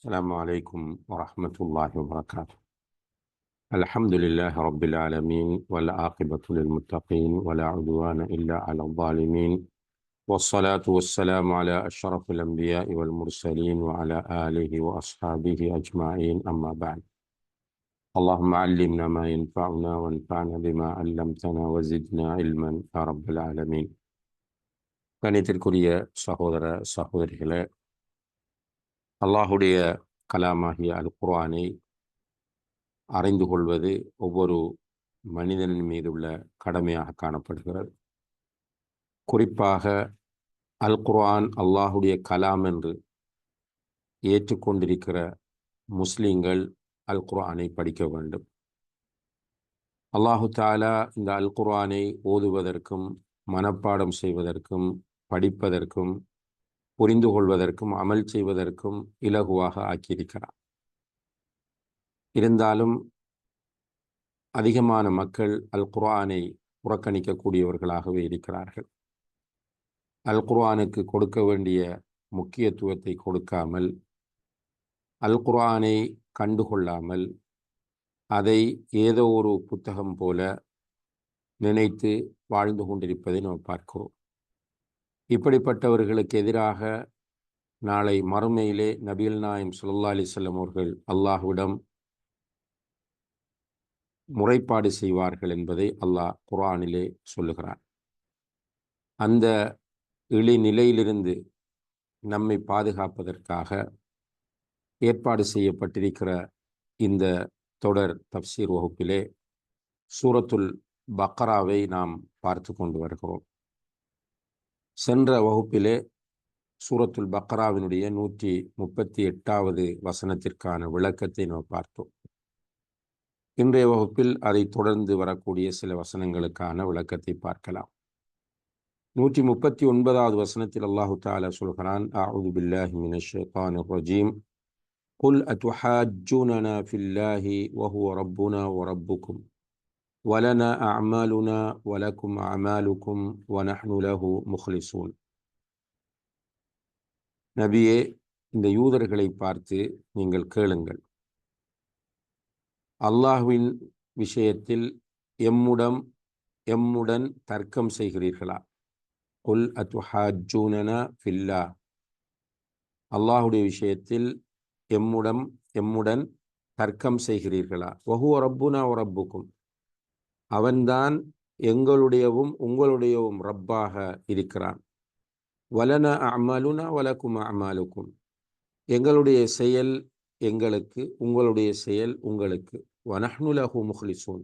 السلام عليكم ورحمة الله وبركاته الحمد لله رب العالمين والعاقبة للمتقين ولا عدوان إلا على الظالمين والصلاة والسلام على أشرف الأنبياء والمرسلين وعلى آله وأصحابه أجمعين أما بعد اللهم علمنا ما ينفعنا وانفعنا بما علمتنا وزدنا علما يا رب العالمين கணித்திற்குரிய சகோதர சகோதரிகளே அல்லாஹுடைய கலாமாகிய அல் குர்ஆனை அறிந்து கொள்வது ஒவ்வொரு மனிதனின் மீது உள்ள கடமையாக காணப்படுகிறது. குறிப்பாக அல் குர்ஆன் அல்லாஹுடைய கலாம் என்று ஏற்றுக்கொண்டிருக்கிற முஸ்லிம்கள் அல் குர்ஆனை படிக்க வேண்டும். அல்லாஹு தாலா இந்த அல் குர்ஆனை ஓதுவதற்கும் மனப்பாடம் செய்வதற்கும் படிப்பதற்கும் புரிந்து கொள்வதற்கும் அமல் செய்வதற்கும் இலகுவாக ஆக்கியிருக்கிறார். இருந்தாலும் அதிகமான மக்கள் அல் குர்ஆனை புறக்கணிக்கக்கூடியவர்களாகவே இருக்கிறார்கள். அல் குர்ஆனுக்கு கொடுக்க வேண்டிய முக்கியத்துவத்தை கொடுக்காமல் அல் குர்ஆனை கண்டுகொள்ளாமல் அதை ஏதோ ஒரு புத்தகம் போல நினைத்து வாழ்ந்து கொண்டிருப்பதை நாம் பார்க்கிறோம். இப்படிப்பட்டவர்களுக்கு எதிராக நாளை மறுமையிலே நபிகள் நாயம் சுல்லா அலிசல்லம் அவர்கள் அல்லாஹ்விடம் முறைப்பாடு செய்வார்கள் என்பதை அல்லாஹ் குரானிலே சொல்லுகிறார் அந்த இழி நிலையிலிருந்து நம்மை பாதுகாப்பதற்காக ஏற்பாடு செய்யப்பட்டிருக்கிற இந்த தொடர் தப்சீர் வகுப்பிலே சூரத்துல் பக்ராவை நாம் பார்த்து கொண்டு வருகிறோம். சென்ற வகுப்பிலே சூரத்துல் பக்ராவினுடைய நூற்றி முப்பத்தி எட்டாவது வசனத்திற்கான விளக்கத்தை நாம் பார்த்தோம் இன்றைய வகுப்பில் அதை தொடர்ந்து வரக்கூடிய சில வசனங்களுக்கான விளக்கத்தை பார்க்கலாம் நூற்றி முப்பத்தி ஒன்பதாவது வசனத்தில் அல்லாஹு தாலா சொல்கிறான் அவுது பில்லாஹி மினஷ் ரஜீம் قل أتحاجوننا في الله وهو ربنا وربكم ولنا أعمالنا ولكم أعمالكم ونحن له مخلصون நபியே இந்த யூதர்களை பார்த்து நீங்கள் கேளுங்கள் அல்லாஹுவின் விஷயத்தில் எம்முடம் எம்முடன் தர்க்கம் செய்கிறீர்களா குல் அத்துஹாஜூனனா ஃபில்லா அல்லாஹுடைய விஷயத்தில் எம்முடம் எம்முடன் தர்க்கம் செய்கிறீர்களா வஹுவ ரப்புனா ரப்புக்கும் அவன்தான் எங்களுடையவும் உங்களுடையவும் ரப்பாக இருக்கிறான். வலன அமலுனா வலக்கும் அமாலுக்கும். எங்களுடைய செயல் எங்களுக்கு உங்களுடைய செயல் உங்களுக்கு. வனஹ்னுலஹு முஹ்லிசூன்.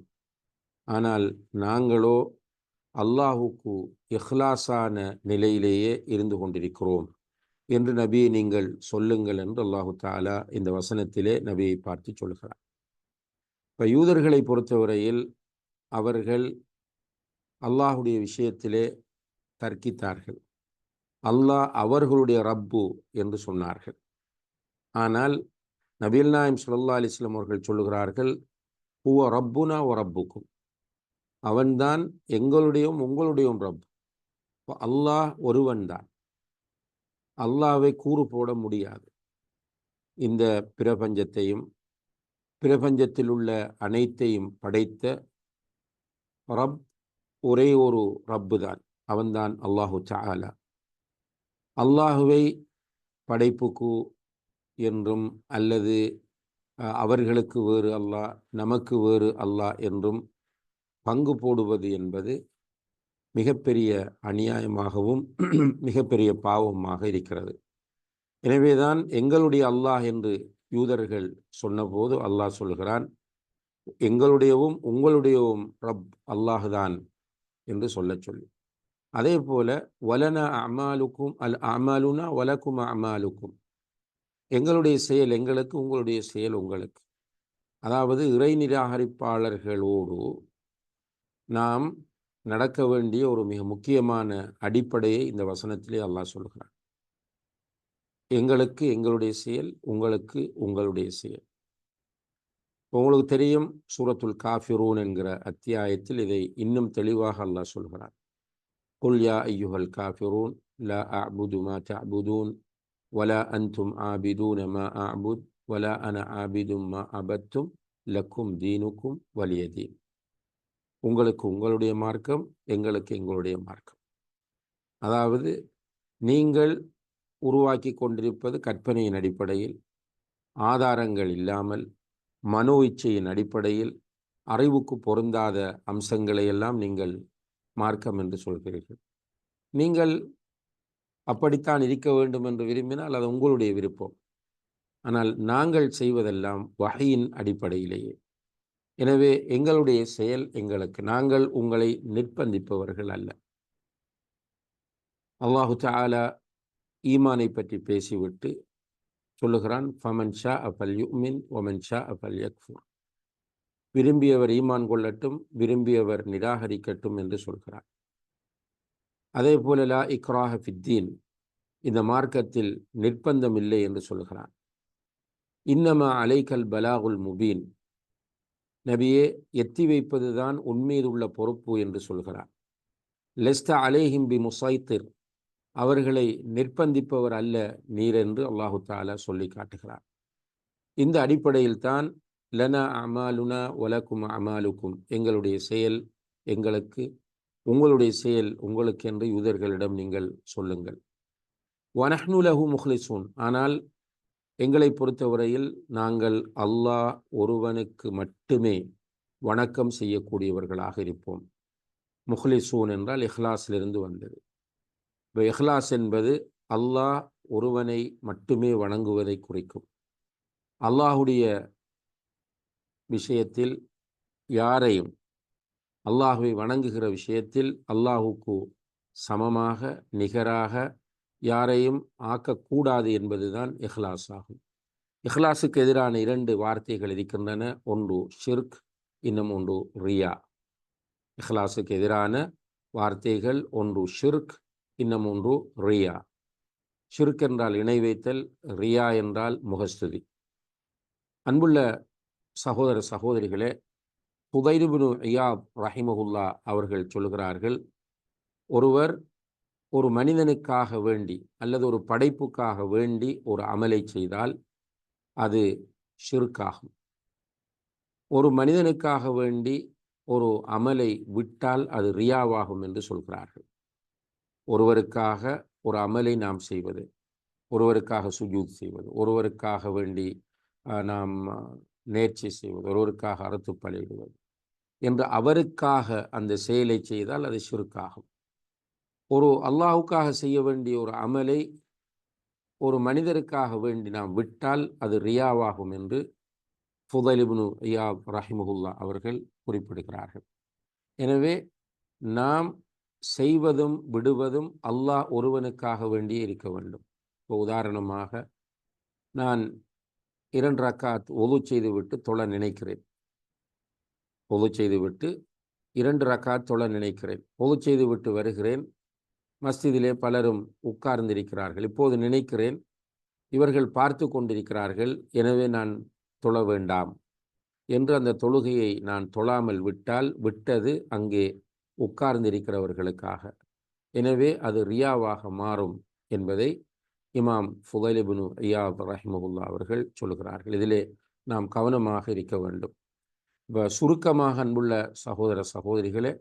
ஆனால் நாங்களோ அல்லாஹுக்கு இஹ்லாஸான நிலையிலேயே இருந்து கொண்டிருக்கிறோம் என்று நபியை நீங்கள் சொல்லுங்கள் என்று அல்லாஹு தாலா இந்த வசனத்திலே நபியை பார்த்து சொல்கிறார் இப்போ யூதர்களை பொறுத்தவரையில் அவர்கள் அல்லாஹுடைய விஷயத்திலே தர்க்கித்தார்கள். அல்லாஹ் அவர்களுடைய ரப்பு என்று சொன்னார்கள். ஆனால் நபீல் நாயம் சுல்லா அலிஸ்லாம் அவர்கள் சொல்லுகிறார்கள் ஹுவ ரப்புனா ஓ ரப்புக்கும். அவன்தான் எங்களுடையும் உங்களுடையும் ரப். அல்லாஹ் ஒருவன் தான். அல்லாவை கூறு போட முடியாது. இந்த பிரபஞ்சத்தையும் பிரபஞ்சத்தில் உள்ள அனைத்தையும் படைத்த ரப் ஒரே ஒரு ரப்பு தான் அவன்தான் அல்லாஹு சாலா அல்லாஹுவை படைப்புக்கு என்றும் அல்லது அவர்களுக்கு வேறு அல்லாஹ் நமக்கு வேறு அல்லாஹ் என்றும் பங்கு போடுவது என்பது மிகப்பெரிய அநியாயமாகவும் மிகப்பெரிய பாவமாக இருக்கிறது. எனவேதான் எங்களுடைய அல்லாஹ் என்று யூதர்கள் சொன்னபோது அல்லாஹ் சொல்கிறான் எங்களுடையவும் உங்களுடையவும் ரப் அல்லாஹுதான் என்று சொல்ல சொல்லி. அதே போல வலன அமாலுக்கும் அல் அமாலுனா வலக்கும் அமாலுக்கும். எங்களுடைய செயல் எங்களுக்கு உங்களுடைய செயல் உங்களுக்கு. அதாவது இறை நிராகரிப்பாளர்களோடு நாம் நடக்க வேண்டிய ஒரு மிக முக்கியமான அடிப்படையை இந்த வசனத்திலே அல்லாஹ் சொல்கிறான். எங்களுக்கு எங்களுடைய செயல் உங்களுக்கு உங்களுடைய செயல். உங்களுக்கு தெரியும் சூரத்துல் காஃபிரூன் என்கிற அத்தியாயத்தில் இதை இன்னும் தெளிவாக அல்லாஹ் சொல்கிறார் குல் யா ஐயுஹல் காஃபிரூன் லா அபுது மா தஅபுதூன் ولا أنتم عابدون ما أعبد ولا أنا عابد ما عبدتم லக்கும் தீனுக்கும் வலிய தீன் உங்களுக்கு உங்களுடைய மார்க்கம் எங்களுக்கு எங்களுடைய மார்க்கம் அதாவது நீங்கள் உருவாக்கி கொண்டிருப்பது கற்பனையின் அடிப்படையில் ஆதாரங்கள் இல்லாமல் மனோ இச்சையின் அடிப்படையில் அறிவுக்கு பொருந்தாத அம்சங்களை எல்லாம் நீங்கள் மார்க்கம் என்று சொல்கிறீர்கள். நீங்கள் அப்படித்தான் இருக்க வேண்டும் என்று விரும்பினால் அது உங்களுடைய விருப்பம். ஆனால் நாங்கள் செய்வதெல்லாம் வகையின் அடிப்படையிலேயே. எனவே எங்களுடைய செயல் எங்களுக்கு. நாங்கள் உங்களை நிர்பந்திப்பவர்கள் அல்ல. அல்லாஹு தாலா ஈமானை பற்றி பேசிவிட்டு சொல்லுகிறான் ஃபமன் ஷா அஃபல் யுமின் ஒமன் ஷா அஃபல் யக்ஃபூர் விரும்பியவர் ஈமான் கொள்ளட்டும் விரும்பியவர் நிராகரிக்கட்டும் என்று சொல்கிறார் அதே போல லா இக்ராஹ ஃபித்தீன் இந்த மார்க்கத்தில் நிர்பந்தம் இல்லை என்று சொல்கிறான். இன்னமா அலைக்கல் பலாகுல் முபீன் நபியே எத்தி வைப்பதுதான் உண்மையில் பொறுப்பு என்று சொல்கிறார் லெஸ்த அலேஹிம் பி முசைத்திர் அவர்களை நிர்பந்திப்பவர் அல்ல நீர் என்று அல்லாஹு தாலா சொல்லி காட்டுகிறார். இந்த அடிப்படையில் தான் லனா அமாலுனா ஒலக்கும் அமாலுக்கும். எங்களுடைய செயல் எங்களுக்கு உங்களுடைய செயல் உங்களுக்கு என்று யூதர்களிடம் நீங்கள் சொல்லுங்கள். வனஹ்னுலகு முஹ்லிசூன். ஆனால் எங்களை பொறுத்தவரையில் நாங்கள் அல்லாஹ் ஒருவனுக்கு மட்டுமே வணக்கம் செய்யக்கூடியவர்களாக இருப்போம். முஹ்லிசூன் என்றால் இஹ்லாஸிலிருந்து வந்தது. இப்போ இஹ்லாஸ் என்பது அல்லாஹ் ஒருவனை மட்டுமே வணங்குவதை குறிக்கும். அல்லாஹுடைய விஷயத்தில் யாரையும் அல்லாஹுவை வணங்குகிற விஷயத்தில் அல்லாஹுக்கு சமமாக நிகராக யாரையும் ஆக்கக்கூடாது என்பதுதான் இஹ்லாஸ் ஆகும். இஹ்லாஸுக்கு எதிரான இரண்டு வார்த்தைகள் இருக்கின்றன. ஒன்று ஷிர்க் இன்னும் ஒன்று ரியா. இஹ்லாஸுக்கு எதிரான வார்த்தைகள் ஒன்று ஷிர்க் இன்னும் ஒன்று ரியா. சுருக்கென்றால் என்றால் இணை வைத்தல் ரியா என்றால் முகஸ்துதி. அன்புள்ள சகோதர சகோதரிகளே புதைருபுனு ஐயாப் ரஹிமகுல்லா அவர்கள் சொல்கிறார்கள் ஒருவர் ஒரு மனிதனுக்காக வேண்டி அல்லது ஒரு படைப்புக்காக வேண்டி ஒரு அமலை செய்தால் அது ஷிருக்காகும். ஒரு மனிதனுக்காக வேண்டி ஒரு அமலை விட்டால் அது ரியாவாகும் என்று சொல்கிறார்கள். ஒருவருக்காக ஒரு அமலை நாம் செய்வது ஒருவருக்காக சுஜூத் செய்வது ஒருவருக்காக வேண்டி நாம் நேர்ச்சி செய்வது ஒருவருக்காக அறுத்து பழையிடுவது என்று அவருக்காக அந்த செயலை செய்தால் அது சுருக்காகும். ஒரு அல்லாஹுக்காக செய்ய வேண்டிய ஒரு அமலை ஒரு மனிதருக்காக வேண்டி நாம் விட்டால் அது ரியாவாகும் என்று ஃபுதலிபுனு ஐயா ரஹிமுல்லா அவர்கள் குறிப்பிடுகிறார்கள். எனவே நாம் செய்வதும் விடுவதும் அல்லாஹ் ஒருவனுக்காக வேண்டியே இருக்க வேண்டும். இப்போ உதாரணமாக நான் இரண்டு ரக்காத் ஒது செய்துவிட்டு தொழ நினைக்கிறேன். ஒது செய்துவிட்டு இரண்டு ரக்காத் தொழ நினைக்கிறேன். ஒது செய்துவிட்டு வருகிறேன். மஸ்ஜிதிலே பலரும் உட்கார்ந்திருக்கிறார்கள். இப்போது நினைக்கிறேன் இவர்கள் பார்த்து கொண்டிருக்கிறார்கள் எனவே நான் தொழ வேண்டாம் என்று அந்த தொழுகையை நான் தொழாமல் விட்டால் விட்டது அங்கே உட்கார்ந்திருக்கிறவர்களுக்காக. எனவே அது ரியாவாக மாறும் என்பதை இமாம் ஃபுதைலிபுனு ஐயாப் ரஹிமகுல்லா அவர்கள் சொல்கிறார்கள். இதிலே நாம் கவனமாக இருக்க வேண்டும். இப்போ சுருக்கமாக அன்புள்ள சகோதர சகோதரிகளே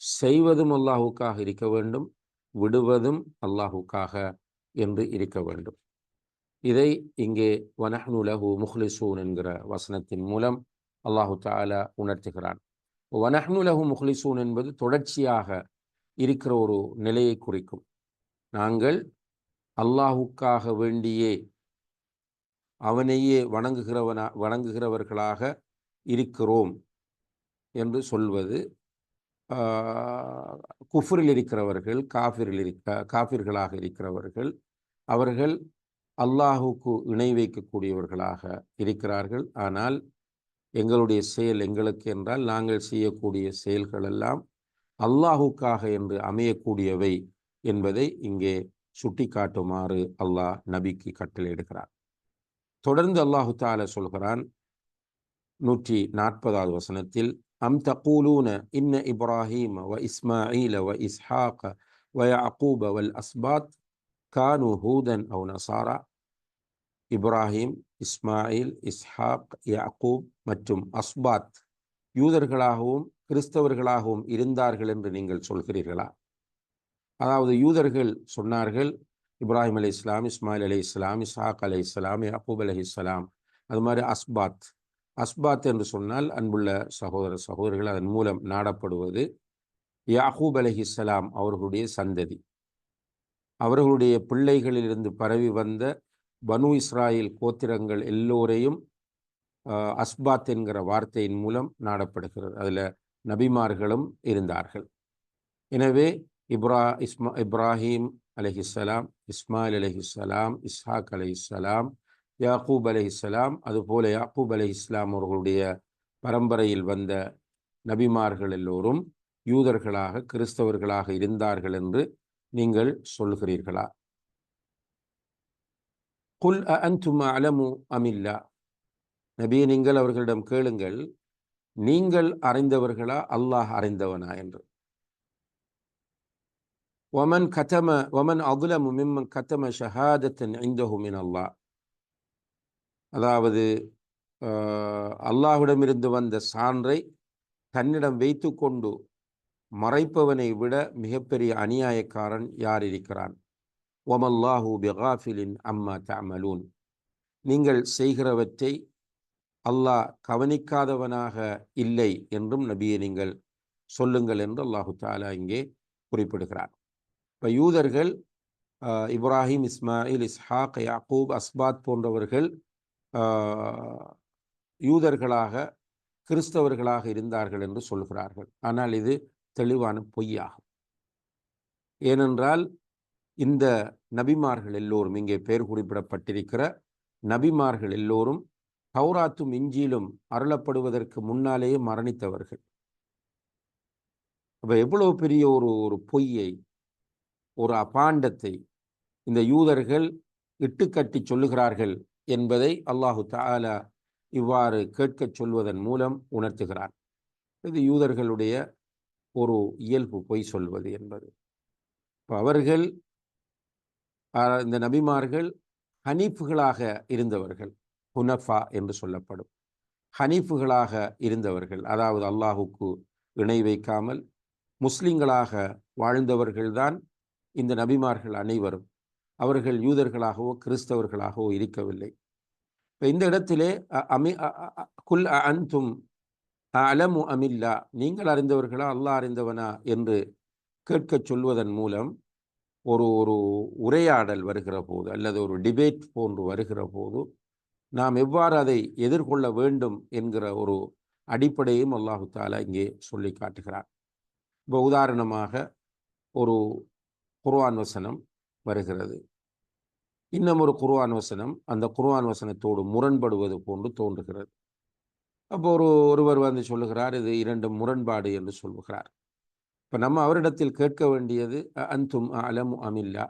செய்வதும் அல்லாஹுக்காக இருக்க வேண்டும் விடுவதும் அல்லாஹுக்காக என்று இருக்க வேண்டும். இதை இங்கே வனஹ்னு லஹு முஹ்லிசூன் என்கிற வசனத்தின் மூலம் அல்லாஹு தாலா உணர்த்துகிறான். வனஹ்னுலகு முஹ்லிசூன் என்பது தொடர்ச்சியாக இருக்கிற ஒரு நிலையை குறிக்கும். நாங்கள் அல்லாஹுக்காக வேண்டியே அவனையே வணங்குகிறவனா வணங்குகிறவர்களாக இருக்கிறோம் என்று சொல்வது குஃபரில் இருக்கிறவர்கள் காஃபிரில் இருக்க காஃபிர்களாக இருக்கிறவர்கள் அவர்கள் அல்லாஹுக்கு இணை வைக்கக்கூடியவர்களாக இருக்கிறார்கள். ஆனால் எங்களுடைய செயல் எங்களுக்கு என்றால் நாங்கள் செய்யக்கூடிய செயல்களெல்லாம் அல்லாஹுக்காக என்று அமையக்கூடியவை என்பதை இங்கே சுட்டிக்காட்டுமாறு அல்லாஹ் நபிக்கு கட்டளையிடுகிறார் தொடர்ந்து அல்லாஹு தால சொல்கிறான் நூற்றி நாற்பதாவது வசனத்தில் அம் தக்கூலூன இன்ன இப்ராஹீம் வ இஸ்மாயில வ இஸ்ஹாக வ அகூப வல் அஸ்பாத் கானு ஹூதன் அவு நசாரா. இப்ராஹீம் இஸ்மாயில் இஸ்ஹாக் யாக்கூப் மற்றும் அஸ்பாத் யூதர்களாகவும் கிறிஸ்தவர்களாகவும் இருந்தார்கள் என்று நீங்கள் சொல்கிறீர்களா? அதாவது யூதர்கள் சொன்னார்கள் இப்ராஹிம் அலி இஸ்லாம் இஸ்மாயில் அலி இஸ்லாம் இஸ்ஹாக் அலி இஸ்லாம் யாக்கூப் அலி இஸ்லாம் அது மாதிரி அஸ்பாத். அஸ்பாத் என்று சொன்னால் அன்புள்ள சகோதர சகோதரர்கள் அதன் மூலம் நாடப்படுவது யாகூப் அலஹிஸ்லாம் அவர்களுடைய சந்ததி. அவர்களுடைய பிள்ளைகளிலிருந்து பரவி வந்த பனு இஸ்ராயில் கோத்திரங்கள் எல்லோரையும் அஸ்பாத் என்கிற வார்த்தையின் மூலம் நாடப்படுகிறது. அதில் நபிமார்களும் இருந்தார்கள். எனவே இப்ரா இஸ்மா இப்ராஹிம் அலஹிஸ்லாம் இஸ்மாயில் அலஹிஸ்லாம் இஸ்ஹாக் அலஹிஸ்லாம் யாக்கூப் அலஹிஸ்லாம் அதுபோல யாக்கூப் அலி இஸ்லாம் அவர்களுடைய பரம்பரையில் வந்த நபிமார்கள் எல்லோரும் யூதர்களாக கிறிஸ்தவர்களாக இருந்தார்கள் என்று நீங்கள் சொல்கிறீர்களா? குல் அன்தும் அலமு அமில்லா நபியை நீங்கள் அவர்களிடம் கேளுங்கள் நீங்கள் அறிந்தவர்களா? அல்லாஹ் அறிந்தவனா? என்று. ஒமன் கதம ஒமன் அதுலமு மிம்மன் கதம ஷஹாதத்தன் ஐந்தஹு மின் அல்லாஹ் அதாவது அல்லாஹ்விடமிருந்து வந்த சான்றை தன்னிடம் வைத்து கொண்டு மறைப்பவனை விட மிகப்பெரிய அநியாயக்காரன் யார் இருக்கிறான்? ஒமல்லாஹூ பெகாஃபிலின் அம்மா தமலூன் நீங்கள் செய்கிறவற்றை அல்லாஹ் கவனிக்காதவனாக இல்லை என்றும் நபியை நீங்கள் சொல்லுங்கள் என்று அல்லாஹு தாலா இங்கே குறிப்பிடுகிறார். இப்போ யூதர்கள் இப்ராஹிம் இஸ்மாயில் இஸ்ஹாக் யாக்கூப் அஸ்பாத் போன்றவர்கள் யூதர்களாக கிறிஸ்தவர்களாக இருந்தார்கள் என்று சொல்கிறார்கள். ஆனால் இது தெளிவான பொய்யாகும். ஏனென்றால் இந்த நபிமார்கள் எல்லோரும் இங்கே பெயர் குறிப்பிடப்பட்டிருக்கிற நபிமார்கள் எல்லோரும் கௌராத்தும் இஞ்சியிலும் அருளப்படுவதற்கு முன்னாலேயே மரணித்தவர்கள். அப்போ எவ்வளவு பெரிய ஒரு ஒரு பொய்யை ஒரு அபாண்டத்தை இந்த யூதர்கள் இட்டுக்கட்டி சொல்லுகிறார்கள் என்பதை அல்லாஹு தாலா இவ்வாறு கேட்கச் சொல்வதன் மூலம் உணர்த்துகிறார். இது யூதர்களுடைய ஒரு இயல்பு பொய் சொல்வது என்பது. இப்போ அவர்கள் இந்த நபிமார்கள் ஹனீஃபுகளாக இருந்தவர்கள் ஹுனஃபா என்று சொல்லப்படும். ஹனீஃபுகளாக இருந்தவர்கள் அதாவது அல்லாஹுக்கு இணை வைக்காமல் முஸ்லிம்களாக வாழ்ந்தவர்கள்தான் இந்த நபிமார்கள் அனைவரும். அவர்கள் யூதர்களாகவோ கிறிஸ்தவர்களாகவோ இருக்கவில்லை. இப்போ இந்த இடத்திலே அமி குல் அன்தும் அலமு அமில்லா நீங்கள் அறிந்தவர்களா அல்லாஹ் அறிந்தவனா என்று கேட்கச் சொல்வதன் மூலம் ஒரு ஒரு உரையாடல் வருகிற போது அல்லது ஒரு டிபேட் போன்று வருகிற போது நாம் எவ்வாறு அதை எதிர்கொள்ள வேண்டும் என்கிற ஒரு அடிப்படையும் அல்லாஹு தாலா இங்கே சொல்லி காட்டுகிறார் இப்போ உதாரணமாக ஒரு குர்ஆன் வசனம் வருகிறது. இன்னும் ஒரு குர்ஆன் வசனம் அந்த குர்ஆன் வசனத்தோடு முரண்படுவது போன்று தோன்றுகிறது. அப்போ ஒரு ஒருவர் வந்து சொல்லுகிறார் இது இரண்டு முரண்பாடு என்று சொல்லுகிறார். இப்போ நம்ம அவரிடத்தில் கேட்க வேண்டியது அன்தும் அலமு அமில்லா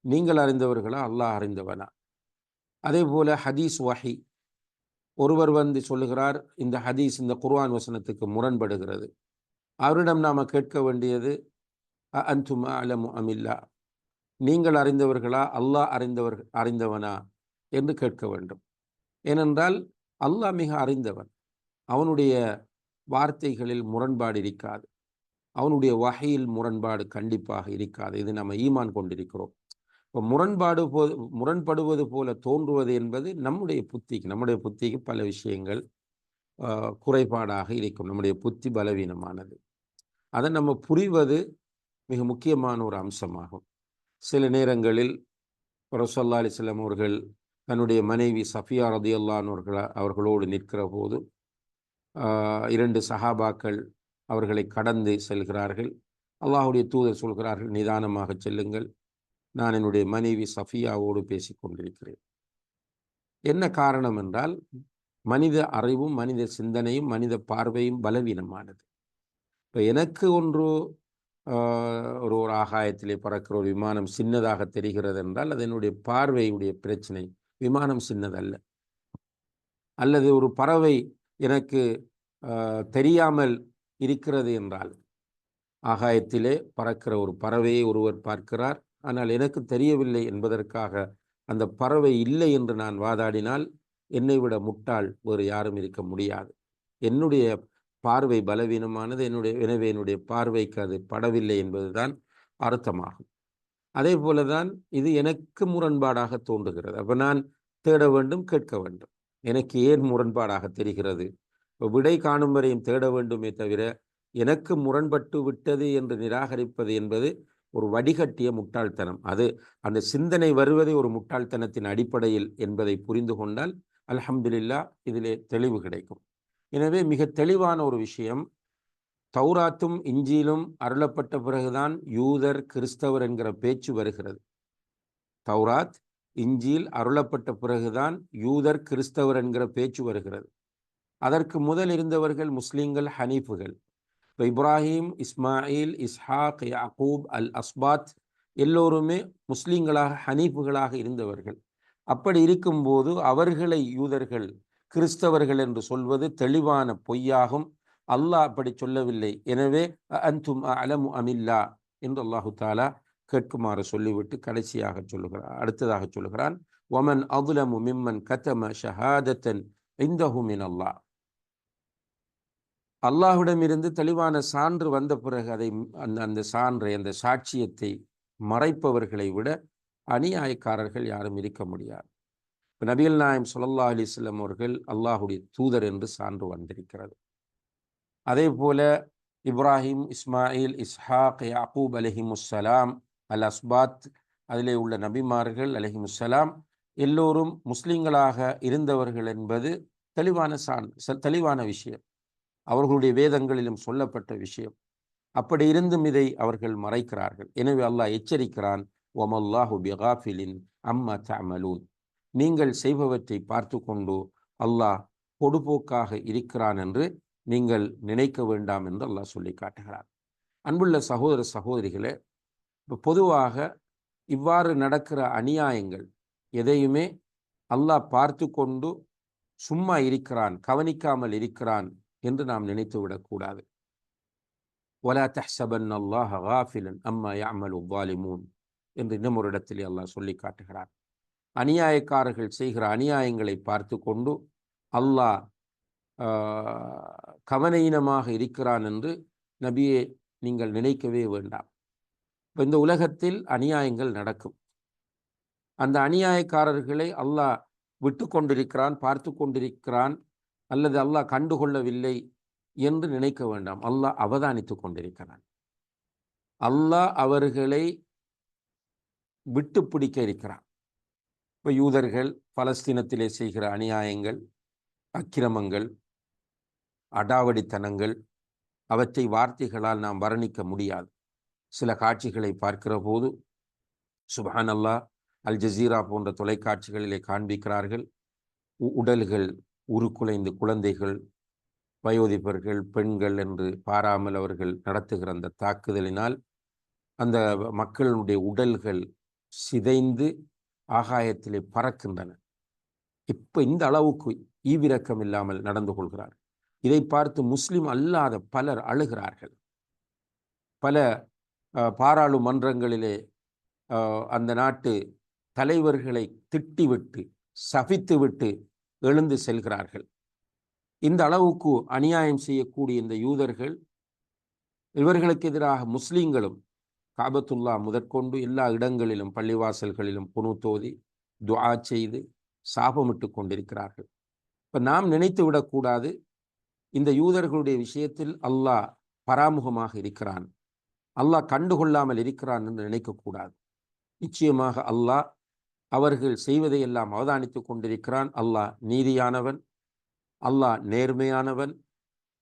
நீங்கள் அறிந்தவர்களா? அல்லாஹ் அறிந்தவனா? அதே போல ஹதீஸ் வஹி. ஒருவர் வந்து சொல்லுகிறார் இந்த ஹதீஸ் இந்த குர்வான் வசனத்துக்கு முரண்படுகிறது. அவரிடம் நாம் கேட்க வேண்டியது அன்தும் அலமு அமில்லா நீங்கள் அறிந்தவர்களா? அல்லாஹ் அறிந்தவர் அறிந்தவனா? என்று கேட்க வேண்டும். ஏனென்றால் அல்லாஹ் மிக அறிந்தவன். அவனுடைய வார்த்தைகளில் முரண்பாடு இருக்காது. அவனுடைய வகையில் முரண்பாடு கண்டிப்பாக இருக்காது. இது நம்ம ஈமான் கொண்டிருக்கிறோம். இப்போ முரண்பாடு போ முரண்படுவது போல தோன்றுவது என்பது நம்முடைய புத்திக்கு நம்முடைய புத்திக்கு பல விஷயங்கள் குறைபாடாக இருக்கும். நம்முடைய புத்தி பலவீனமானது. அதை நம்ம புரிவது மிக முக்கியமான ஒரு அம்சமாகும். சில நேரங்களில் ரசல்லா அலிஸ்லாம் அவர்கள் தன்னுடைய மனைவி சஃபியா ரதியுல்லானவர்கள் அவர்களோடு நிற்கிற போது இரண்டு சஹாபாக்கள் அவர்களை கடந்து செல்கிறார்கள். அல்லாஹுடைய தூதர் சொல்கிறார்கள் நிதானமாக செல்லுங்கள். நான் என்னுடைய மனைவி சஃபியாவோடு பேசி கொண்டிருக்கிறேன். என்ன காரணம் என்றால் மனித அறிவும் மனித சிந்தனையும் மனித பார்வையும் பலவீனமானது. இப்போ எனக்கு ஒன்று ஒரு ஒரு ஆகாயத்திலே பறக்கிற ஒரு விமானம் சின்னதாக தெரிகிறது என்றால் அது என்னுடைய பார்வையுடைய பிரச்சனை. விமானம் சின்னதல்ல. அல்லது ஒரு பறவை எனக்கு தெரியாமல் இருக்கிறது என்றால் ஆகாயத்திலே பறக்கிற ஒரு பறவையை ஒருவர் பார்க்கிறார். ஆனால் எனக்கு தெரியவில்லை என்பதற்காக அந்த பறவை இல்லை என்று நான் வாதாடினால் என்னை விட முட்டாள் வேறு யாரும் இருக்க முடியாது. என்னுடைய பார்வை பலவீனமானது என்னுடைய எனவே என்னுடைய பார்வைக்கு அது படவில்லை என்பதுதான் அர்த்தமாகும். அதே போலதான் இது எனக்கு முரண்பாடாக தோன்றுகிறது. அப்ப நான் தேட வேண்டும் கேட்க வேண்டும். எனக்கு ஏன் முரண்பாடாக தெரிகிறது? விடை காணும் வரையும் தேட வேண்டுமே தவிர எனக்கு முரண்பட்டு விட்டது என்று நிராகரிப்பது என்பது ஒரு வடிகட்டிய முட்டாள்தனம். அது அந்த சிந்தனை வருவதே ஒரு முட்டாள்தனத்தின் அடிப்படையில் என்பதை புரிந்து கொண்டால் அல்ஹம்துலில்லா இதிலே தெளிவு கிடைக்கும். எனவே மிக தெளிவான ஒரு விஷயம் தௌராத்தும் இஞ்சியிலும் அருளப்பட்ட பிறகுதான் யூதர் கிறிஸ்தவர் என்கிற பேச்சு வருகிறது. தௌராத் இஞ்சியில் அருளப்பட்ட பிறகுதான் யூதர் கிறிஸ்தவர் என்கிற பேச்சு வருகிறது. அதற்கு முதல் இருந்தவர்கள் முஸ்லீம்கள் ஹனீஃபுகள். இப்போ இப்ராஹிம் இஸ்மாயில் இஸ்ஹாக் யாக்கூப் அல் அஸ்பாத் எல்லோருமே முஸ்லீம்களாக ஹனீஃபுகளாக இருந்தவர்கள். அப்படி இருக்கும்போது அவர்களை யூதர்கள் கிறிஸ்தவர்கள் என்று சொல்வது தெளிவான பொய்யாகும். அல்லாஹ் அப்படி சொல்லவில்லை. எனவே அன்தும் அலமு அமில்லா என்று அல்லாஹு தாலா கேட்குமாறு சொல்லிவிட்டு கடைசியாக சொல்லுகிறார் அடுத்ததாக சொல்லுகிறான் ஒமன் அதுலமு மிம்மன் கத்தம ஷஹாதத்தன் இந்தஹுமின் அல்லாஹ் அல்லாஹுடமிருந்து தெளிவான சான்று வந்த பிறகு அதை அந்த அந்த சான்றை அந்த சாட்சியத்தை மறைப்பவர்களை விட அநியாயக்காரர்கள் யாரும் இருக்க முடியாது. இப்போ நபிகள் நாயம் சுல்லா அலிஸ்லம் அவர்கள் அல்லாஹுடைய தூதர் என்று சான்று வந்திருக்கிறது. அதே போல இப்ராஹிம் இஸ்மாயில் இஸ்ஹாக் யாக்கூப் அலஹிமுசலாம் அல் அஸ்பாத் அதிலே உள்ள நபிமார்கள் அலஹிமுசலாம் எல்லோரும் முஸ்லீம்களாக இருந்தவர்கள் என்பது தெளிவான சான் தெளிவான விஷயம். அவர்களுடைய வேதங்களிலும் சொல்லப்பட்ட விஷயம். அப்படி இருந்தும் இதை அவர்கள் மறைக்கிறார்கள். எனவே அல்லாஹ் எச்சரிக்கிறான் ஒமல்லாஹு பிகாஃபிலின் அம்மா தமலூன் நீங்கள் செய்பவற்றை பார்த்து கொண்டு அல்லாஹ் பொடுபோக்காக இருக்கிறான் என்று நீங்கள் நினைக்க வேண்டாம் என்று அல்லாஹ் சொல்லி காட்டுகிறார் அன்புள்ள சகோதர சகோதரிகளே பொதுவாக இவ்வாறு நடக்கிற அநியாயங்கள் எதையுமே அல்லாஹ் பார்த்து கொண்டு சும்மா இருக்கிறான் கவனிக்காமல் இருக்கிறான் என்று நாம் நினைத்து விடக்கூடாது. ஒலா தஹ்சபன் அல்லாஹ் ஹாஃபிலன் அம்மா யாமல் உவாலிமூன் என்று இன்னும் ஒரு இடத்திலே அல்லாஹ் சொல்லி காட்டுகிறார் அநியாயக்காரர்கள் செய்கிற அநியாயங்களை பார்த்து கொண்டு அல்லாஹ் கவனையினமாக இருக்கிறான் என்று நபியே நீங்கள் நினைக்கவே வேண்டாம். இப்போ இந்த உலகத்தில் அநியாயங்கள் நடக்கும். அந்த அநியாயக்காரர்களை அல்லாஹ் விட்டு கொண்டிருக்கிறான் பார்த்து கொண்டிருக்கிறான் அல்லது அல்லாஹ் கண்டுகொள்ளவில்லை என்று நினைக்க வேண்டாம். அல்லாஹ் அவதானித்து கொண்டிருக்கிறான். அல்லாஹ் அவர்களை விட்டு பிடிக்க இருக்கிறான். இப்போ யூதர்கள் பலஸ்தீனத்திலே செய்கிற அநியாயங்கள் அக்கிரமங்கள் அடாவடித்தனங்கள் அவற்றை வார்த்தைகளால் நாம் வர்ணிக்க முடியாது. சில காட்சிகளை பார்க்கிற போது சுபான் அல்லா அல் ஜசீரா போன்ற தொலைக்காட்சிகளிலே காண்பிக்கிறார்கள். உடல்கள் உருக்குலைந்து குழந்தைகள் வயோதிபர்கள் பெண்கள் என்று பாராமல் அவர்கள் நடத்துகிற அந்த தாக்குதலினால் அந்த மக்களுடைய உடல்கள் சிதைந்து ஆகாயத்திலே பறக்கின்றன. இப்போ இந்த அளவுக்கு ஈவிரக்கம் இல்லாமல் நடந்து கொள்கிறார். இதை பார்த்து முஸ்லிம் அல்லாத பலர் அழுகிறார்கள். பல பாராளுமன்றங்களிலே அந்த நாட்டு தலைவர்களை திட்டிவிட்டு சபித்துவிட்டு எழுந்து செல்கிறார்கள். இந்த அளவுக்கு அநியாயம் செய்யக்கூடிய இந்த யூதர்கள் இவர்களுக்கு எதிராக முஸ்லீம்களும் காபத்துல்லா முதற்கொண்டு எல்லா இடங்களிலும் பள்ளிவாசல்களிலும் புனு தோதி துவா செய்து சாபமிட்டு கொண்டிருக்கிறார்கள். இப்போ நாம் நினைத்து விடக்கூடாது இந்த யூதர்களுடைய விஷயத்தில் அல்லாஹ் பராமுகமாக இருக்கிறான். அல்லாஹ் கண்டுகொள்ளாமல் இருக்கிறான் என்று நினைக்கக்கூடாது. நிச்சயமாக அல்லாஹ் அவர்கள் செய்வதையெல்லாம் அவதானித்துக் கொண்டிருக்கிறான். அல்லாஹ் நீதியானவன் அல்லாஹ் நேர்மையானவன்.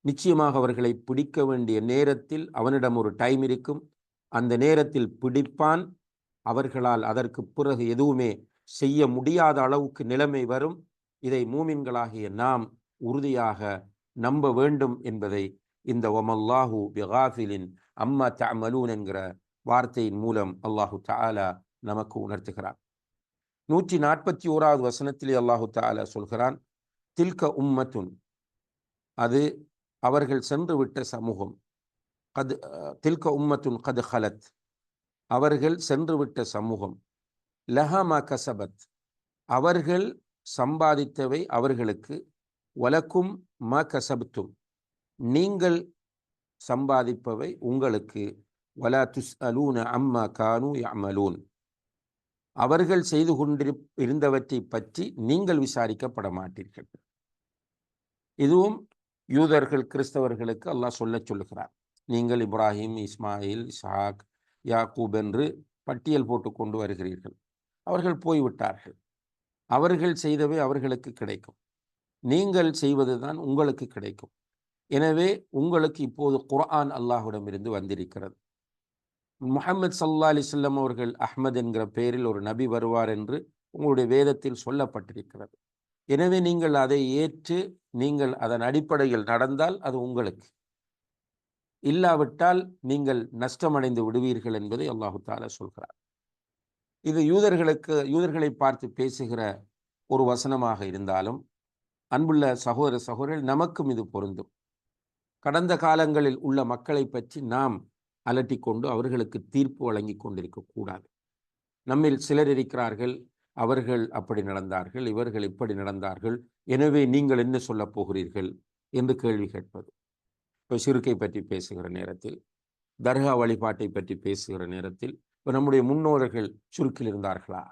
நிச்சயமாக அவர்களை பிடிக்க வேண்டிய நேரத்தில் அவனிடம் ஒரு டைம் இருக்கும். அந்த நேரத்தில் பிடிப்பான். அவர்களால் அதற்கு பிறகு எதுவுமே செய்ய முடியாத அளவுக்கு நிலைமை வரும். இதை மூமின்களாகிய நாம் உறுதியாக நம்ப வேண்டும் என்பதை இந்த ஒமல்லாஹூ பிகாஃபிலின் அம்மா தமலூன் என்கிற வார்த்தையின் மூலம் அல்லாஹு தாலா நமக்கு உணர்த்துகிறார் நூற்றி நாற்பத்தி ஓராவது வசனத்திலே அல்லாஹு தாலா சொல்கிறான் தில்க உம்மத்துன். அது அவர்கள் சென்று விட்ட சமூகம். கது தில்க உம்மத்துன் கது ஹலத். அவர்கள் சென்றுவிட்ட சமூகம். லஹமா கசபத். அவர்கள் சம்பாதித்தவை அவர்களுக்கு. வலக்கும் ம கசபத்தும் நீங்கள் சம்பாதிப்பவை உங்களுக்கு. வலா துஸ் அலூன அம்மா கானு அமலூன் அவர்கள் செய்து கொண்டிரு இருந்தவற்றை பற்றி நீங்கள் விசாரிக்கப்பட மாட்டீர்கள். இதுவும் யூதர்கள் கிறிஸ்தவர்களுக்கு அல்லாஹ் சொல்ல சொல்லுகிறார். நீங்கள் இப்ராஹிம் இஸ்மாயில் இசாக் யாக்கூப் என்று பட்டியல் போட்டு கொண்டு வருகிறீர்கள். அவர்கள் போய்விட்டார்கள். அவர்கள் செய்தவை அவர்களுக்கு கிடைக்கும். நீங்கள் செய்வதுதான் உங்களுக்கு கிடைக்கும். எனவே உங்களுக்கு இப்போது குர்ஆன் அல்லாஹுடமிருந்து வந்திருக்கிறது. முகமது சல்லா அலிசல்லம் அவர்கள் அஹ்மத் என்கிற பெயரில் ஒரு நபி வருவார் என்று உங்களுடைய வேதத்தில் சொல்லப்பட்டிருக்கிறது. எனவே நீங்கள் அதை ஏற்று நீங்கள் அதன் அடிப்படையில் நடந்தால் அது உங்களுக்கு. இல்லாவிட்டால் நீங்கள் நஷ்டமடைந்து விடுவீர்கள் என்பதை அல்லாஹு தாலா சொல்கிறார். இது யூதர்களுக்கு யூதர்களை பார்த்து பேசுகிற ஒரு வசனமாக இருந்தாலும் அன்புள்ள சகோதர சகோதரர்கள் நமக்கும் இது பொருந்தும். கடந்த காலங்களில் உள்ள மக்களை பற்றி நாம் அலட்டிக்கொண்டு அவர்களுக்கு தீர்ப்பு வழங்கி கொண்டிருக்க கூடாது. நம்மில் சிலர் இருக்கிறார்கள் அவர்கள் அப்படி நடந்தார்கள் இவர்கள் இப்படி நடந்தார்கள் எனவே நீங்கள் என்ன சொல்லப் போகிறீர்கள்? என்று கேள்வி கேட்பது. இப்போ சிறுக்கை பற்றி பேசுகிற நேரத்தில் தர்கா வழிபாட்டை பற்றி பேசுகிற நேரத்தில் இப்போ நம்முடைய முன்னோர்கள் சுருக்கில் இருந்தார்களா?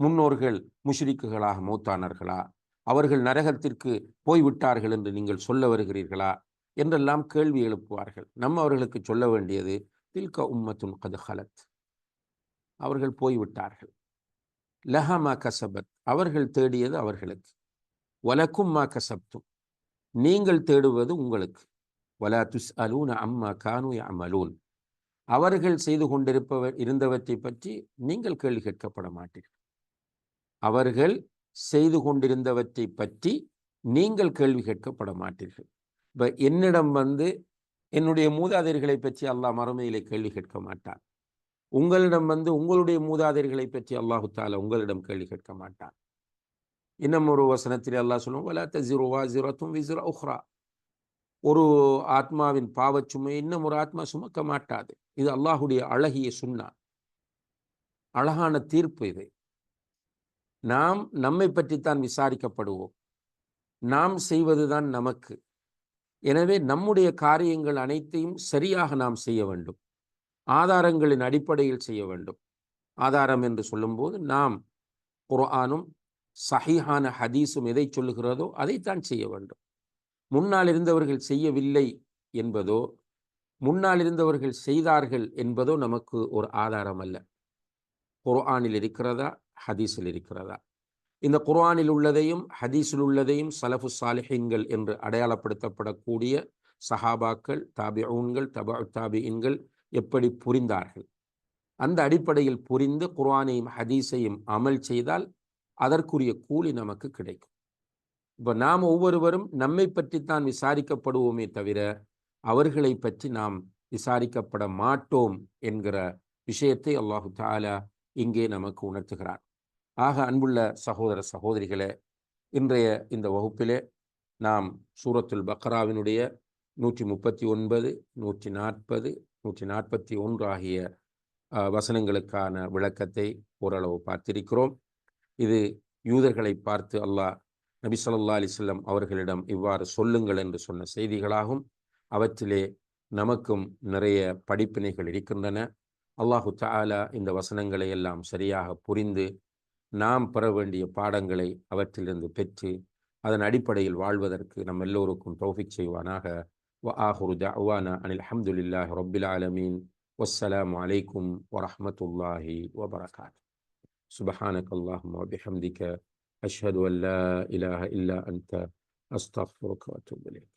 முன்னோர்கள் முஷ்ரிக்குகளாக மூத்தானார்களா? அவர்கள் நரகத்திற்கு போய்விட்டார்கள் என்று நீங்கள் சொல்ல வருகிறீர்களா? என்றெல்லாம் கேள்வி எழுப்புவார்கள். நம்ம அவர்களுக்கு சொல்ல வேண்டியது தில்க உம்மத்துன் கது ஹலத் அவர்கள் போய்விட்டார்கள். லஹமா கசபத். அவர்கள் தேடியது அவர்களுக்கு. வலக்கும் மா கசப்தும். நீங்கள் தேடுவது உங்களுக்கு. வலா துஸ் அலூன் அம்மா கானு அமலூன் அவர்கள் செய்து கொண்டிருப்பவர் இருந்தவற்றை பற்றி நீங்கள் கேள்வி கேட்கப்பட மாட்டீர்கள். அவர்கள் செய்து கொண்டிருந்தவற்றை பற்றி நீங்கள் கேள்வி கேட்கப்பட மாட்டீர்கள். இப்போ என்னிடம் வந்து என்னுடைய மூதாதையர்களை பற்றி அல்லாஹ் மறுமையிலே கேள்வி கேட்க மாட்டான். உங்களிடம் வந்து உங்களுடைய மூதாதையர்களை பற்றி அல்லாஹு தாலா உங்களிடம் கேள்வி கேட்க மாட்டான். இன்னும் ஒரு வசனத்தில் அல்லாஹ் சொல்லுவோம் வலாத்த ஜீரோவா ஜீரோத்தும் விசிரா உஹ்ரா ஒரு ஆத்மாவின் பாவச்சுமை இன்னும் ஒரு ஆத்மா சுமக்க மாட்டாது. இது அல்லாஹுடைய அழகிய சுண்ணா. அழகான தீர்ப்பு இது. நாம் நம்மை பற்றித்தான் விசாரிக்கப்படுவோம். நாம் செய்வதுதான் நமக்கு. எனவே நம்முடைய காரியங்கள் அனைத்தையும் சரியாக நாம் செய்ய வேண்டும். ஆதாரங்களின் அடிப்படையில் செய்ய வேண்டும். ஆதாரம் என்று சொல்லும்போது நாம் குர்ஆனும் சஹிஹான ஹதீஸும் எதை சொல்லுகிறதோ அதைத்தான் செய்ய வேண்டும். முன்னால் இருந்தவர்கள் செய்யவில்லை என்பதோ முன்னால் இருந்தவர்கள் செய்தார்கள் என்பதோ நமக்கு ஒரு ஆதாரம் அல்ல. குர்ஆனில் இருக்கிறதா? ஹதீஸில் இருக்கிறதா? இந்த குர்ஆனில் உள்ளதையும் ஹதீஸில் உள்ளதையும் சலஃபு சாலிஹீன்கள் என்று அடையாளப்படுத்தப்படக்கூடிய சஹாபாக்கள் தாபிஊன்கள் தபா தாபியின்கள் எப்படி புரிந்தார்கள்? அந்த அடிப்படையில் புரிந்து குர்ஆனையும் ஹதீஸையும் அமல் செய்தால் அதற்குரிய கூலி நமக்கு கிடைக்கும். இப்போ நாம் ஒவ்வொருவரும் நம்மை பற்றித்தான் விசாரிக்கப்படுவோமே தவிர அவர்களை பற்றி நாம் விசாரிக்கப்பட மாட்டோம் என்கிற விஷயத்தை அல்லாஹு தாலா இங்கே நமக்கு உணர்த்துகிறார் ஆக அன்புள்ள சகோதர சகோதரிகளே இன்றைய இந்த வகுப்பிலே நாம் சூரத்துல் பக்ராவினுடைய நூற்றி முப்பத்தி ஒன்பது நூற்றி நாற்பது நூற்றி நாற்பத்தி ஒன்று ஆகிய வசனங்களுக்கான விளக்கத்தை ஓரளவு பார்த்திருக்கிறோம். இது யூதர்களை பார்த்து அல்லாஹ் நபி சொல்லா அலிசல்லம் அவர்களிடம் இவ்வாறு சொல்லுங்கள் என்று சொன்ன செய்திகளாகும். அவற்றிலே நமக்கும் நிறைய படிப்பினைகள் இருக்கின்றன. அல்லாஹு தாலா இந்த வசனங்களை எல்லாம் சரியாக புரிந்து நாம் பெற வேண்டிய பாடங்களை அவற்றிலிருந்து பெற்று அதன் அடிப்படையில் வாழ்வதற்கு நம் எல்லோருக்கும் தௌஃபிக் செய்வானாக وآخر دعوانا أن الحمد لله رب العالمين والسلام عليكم ورحمة الله وبركاته سبحانك اللهم وبحمدك أشهد أن لا إله إلا أنت أستغفرك وأتوب إليك